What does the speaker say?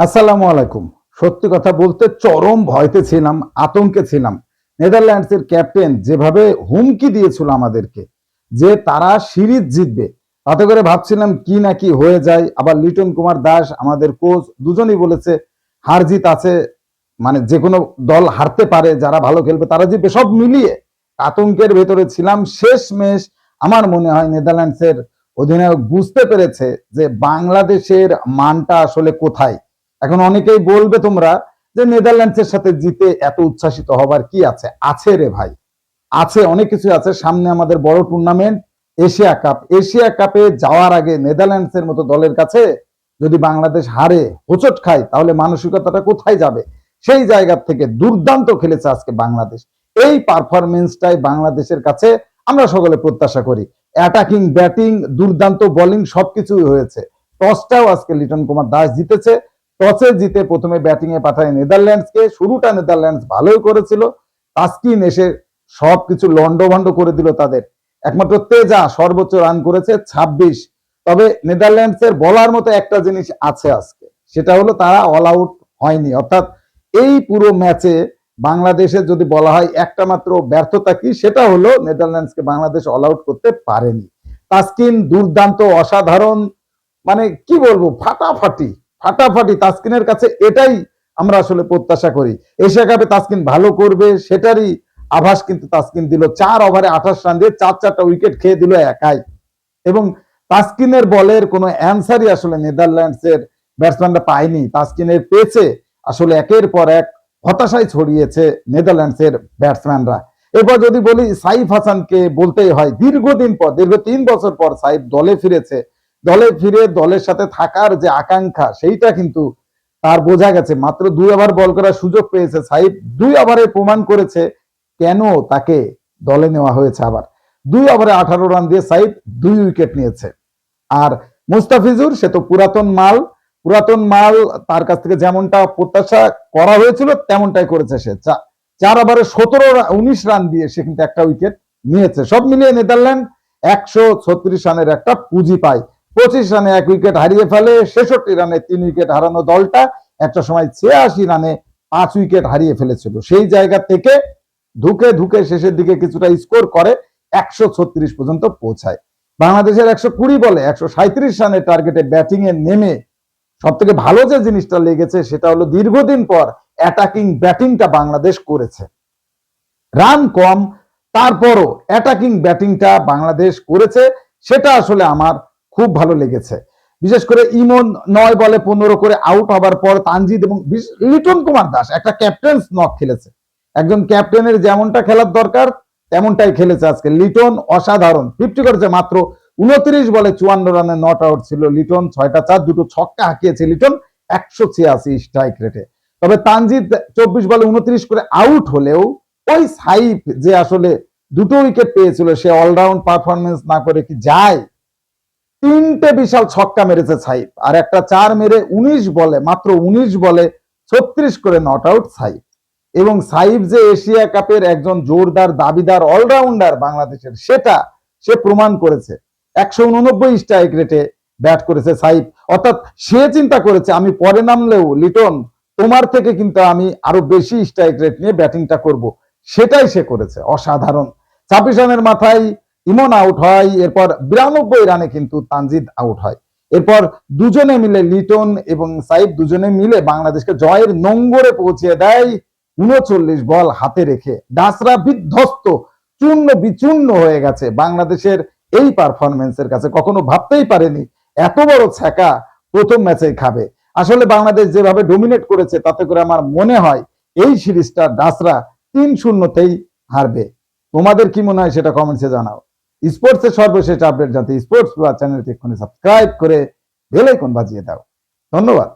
আসসালামু আলাইকুম। সত্যি কথা বলতে চরম ভয়তে ছিলাম, আতঙ্কে ছিলাম। নেদারল্যান্ডসের ক্যাপ্টেন যেভাবে হুমকি দিয়েছিল আমাদেরকে, যে তারা সিরিজ জিতবে, তাতে করে ভাবছিলাম কি না কি হয়ে যায়। আবার লিটন কুমার দাস, আমাদের কোচ, দুজনই বলেছে, হার জিত আছে মানে যে কোনো দল হারতে পারে, যারা ভালো খেলবে, তারা জিতবে। সব মিলিয়ে আতঙ্কের ভেতরে ছিলাম। শেষ মেশ আমার মনে হয় নেদারল্যান্ডসের অধিনায়ক বুঝতে পেরেছে যে বাংলাদেশের মানটা আসলে কোথায়। এখন অনেকেই বলবে তোমরা যে নেদারল্যান্ডসের সাথে জিতে এত উচ্ছ্বাসিত হবার কি আছে? আছে রে ভাই। আছে, অনেক কিছু আছে। সামনে আমাদের বড় টুর্নামেন্ট এশিয়া কাপ। এশিয়া কাপে যাওয়ার আগে নেদারল্যান্ডসের মতো দলের কাছে যদি বাংলাদেশ হারে হোচট খায়, তাহলে মানসিকতাটা কোথায় যাবে? সেই জায়গা থেকে দুর্দান্ত খেলেছে আজকে বাংলাদেশ। এই পারফরমেন্সটাই বাংলাদেশের কাছে আমরা সকলে প্রত্যাশা করি। অ্যাটাকিং ব্যাটিং দুর্দান্ত বোলিং সবকিছুই হয়েছে। টসটাও আজকে লিটন কুমার দাস জিতেছে। টসে জিতে প্রথমে ব্যাটিংয়ে পাঠায় নেদারল্যান্ডসকে। শুরুটা নেদারল্যান্ডস ভালোই করেছিল। তাস্কিন এসে সব সবকিছু লন্ডভন্ড করে দিল তাদের। একমাত্র তেজা সর্বোচ্চ রান করেছে ২৬ তবে নেদারল্যান্ডসের বলার মতো একটা জিনিস আছে আজকে। সেটা হলো তারা অল আউট হয়নি। অর্থাৎ এই পুরো ম্যাচে বাংলাদেশের যদি বলা হয় একটা মাত্র ব্যর্থতা কি, সেটা হলো নেদারল্যান্ডসকে বাংলাদেশ অল আউট করতে পারেনি। তাস্কিন দুর্দান্ত, অসাধারণ মানে কি বলব, ফাটাফাটি। ফাটাফাটি তাসকিনের কাছে এটাই আমরা আসলে প্রত্যাশা করি। এশিয়া কাপে তাসকিন ভালো করবে, সেটারই আভাস কিন্তু তাসকিন দিল। চার ওভারে আঠাশ রান দিয়ে চার চারটা উইকেট খেয়ে দিল একাই। এবং তাসকিনের বলের কোনো অ্যান্সারই আসলে নেদারল্যান্ডসের ব্যাটসম্যানরা পায়নি। তাসকিনের পেয়েছে আসলে একের পর এক হতাশায় ছড়িয়েছে নেদারল্যান্ডসের ব্যাটসম্যানরা এরপর যদি বলি, সাইফ হাসানকে বলতেই হয়, দীর্ঘদিন পর, দীর্ঘ তিন বছর পর সাইফ দলে ফিরেছে দলে ফিরে দলের সাথে থাকার যে আকাঙ্ক্ষা, সেইটা কিন্তু তার বোঝা গেছে। মাত্র দুই ওভার বল করার সুযোগ পেয়েছে সাইফ। দুই ওভারে প্রমাণ করেছে কেন তাকে দলে নেওয়া হয়েছে আবার। দুই ওভারে আঠারো রান দিয়ে সাইফ দুই উইকেট নিয়েছে। আর মুস্তাফিজুর, সে তো পুরাতন মাল। পুরাতন মাল তার কাছ থেকে যেমনটা প্রত্যাশা করা হয়েছিল, তেমনটাই করেছে সে। চার ওভারে সতেরো উনিশ রান দিয়ে সে কিন্তু একটা উইকেট নিয়েছে। সব মিলিয়ে নেদারল্যান্ড একশো ছত্রিশ রানের একটা পুঁজি পায়। পঁচিশ রানে এক উইকেট হারিয়ে ফেলে, ছেষট্টি রানে তিন উইকেট হারানো দলটা। একটা সময় ছিয়াশি রানে পাঁচ উইকেট হারিয়ে ফেলেছিল। সেই জায়গা থেকে ধুকে ধুকে শেষের দিকে কিছুটা স্কোর করে একশো ছত্রিশ পর্যন্ত পৌঁছায়। বাংলাদেশের একশো কুড়ি বলে একশো সাঁত্রিশ রানের টার্গেটে ব্যাটিং এ নেমে সব থেকে ভালো যে জিনিসটা লেগেছে সেটা হলো দীর্ঘদিন পর অ্যাটাকিং ব্যাটিংটা বাংলাদেশ করেছে। রান কম, তারপরও অ্যাটাকিং ব্যাটিংটা বাংলাদেশ করেছে, সেটা আসলে আমার খুব ভালো লেগেছে। বিশেষ করে ইমন নয় বলে পনেরো করে আউট হবার পর তানজিদ এবং লিটন কুমার দাস, একটা ক্যাপ্টেন্স নক খেলেছে। একজন ক্যাপ্টেনের যেমনটা খেলার দরকার, তেমনটাই খেলেছে আজকে। লিটন অসাধারণ। ফিফটি করেছে মাত্র উনত্রিশ বলে চুয়ান্ন রানে নট আউট ছিল লিটন। ছয়টা চার, দুটো ছক্কা হাঁকিয়েছে লিটন। একশো ছিয়াশি স্ট্রাইক রেটে তবে তানজিদ চব্বিশ বলে উনত্রিশ করে আউট হলেও ওই সাইফ যে আসলে দুটো উইকেট পেয়েছিল, সে অলরাউন্ড পারফরমেন্স না করে কি যায়? তিনটে বিশাল ছক্কা মেরেছে সাইফ, আর একটা চার মেরে উনিশ বলে, মাত্র উনিশ বলে ছত্রিশ করে নট আউট সাইফ। এবং সাইফ যে এশিয়া কাপের একজন জোরদার, দাবিদার অলরাউন্ডার বাংলাদেশের, সেটা সে প্রমাণ করেছে। একশো উননব্বই স্ট্রাইক রেটে ব্যাট করেছে সাইফ। অর্থাৎ সে চিন্তা করেছে, আমি পরে নামলেও, লিটন, তোমার থেকে কিন্তু আমি আরও বেশি স্ট্রাইক রেট নিয়ে ব্যাটিংটা করব। সেটাই সে করেছে, অসাধারণ। ছাব্বিশ রানের মাথায় ইমন আউট হয়, এরপর বিরানব্বই রানে কিন্তু তানজিদ আউট হয়। এরপর দুজনে মিলে লিটন এবং সাইফ দুজনে মিলে বাংলাদেশকে জয়ের নোঙ্গরে পৌঁছে দেয়, উনচল্লিশ বল হাতে রেখে। ডাসরা বিধ্বস্ত, চূর্ণ বিচূর্ণ হয়ে গেছে বাংলাদেশের এই পারফরমেন্সের কাছে। কখনো ভাবতেই পারেনি, এত বড় ছ্যাকা প্রথম ম্যাচেই খাবে। আসলে বাংলাদেশ যেভাবে ডোমিনেট করেছে, তাতে করে আমার মনে হয় এই সিরিজটা ডাসরা তিন শূন্যতেই হারবে। তোমাদের কি মনে হয় সেটা কমেন্টসে জানাও। স্পোর্টসের সর্বশেষ আপডেট জানতে স্পোর্টস চ্যানেলটি এক্ষুনি সাবস্ক্রাইব করে বেলাইকন বাজিয়ে দাও। ধন্যবাদ।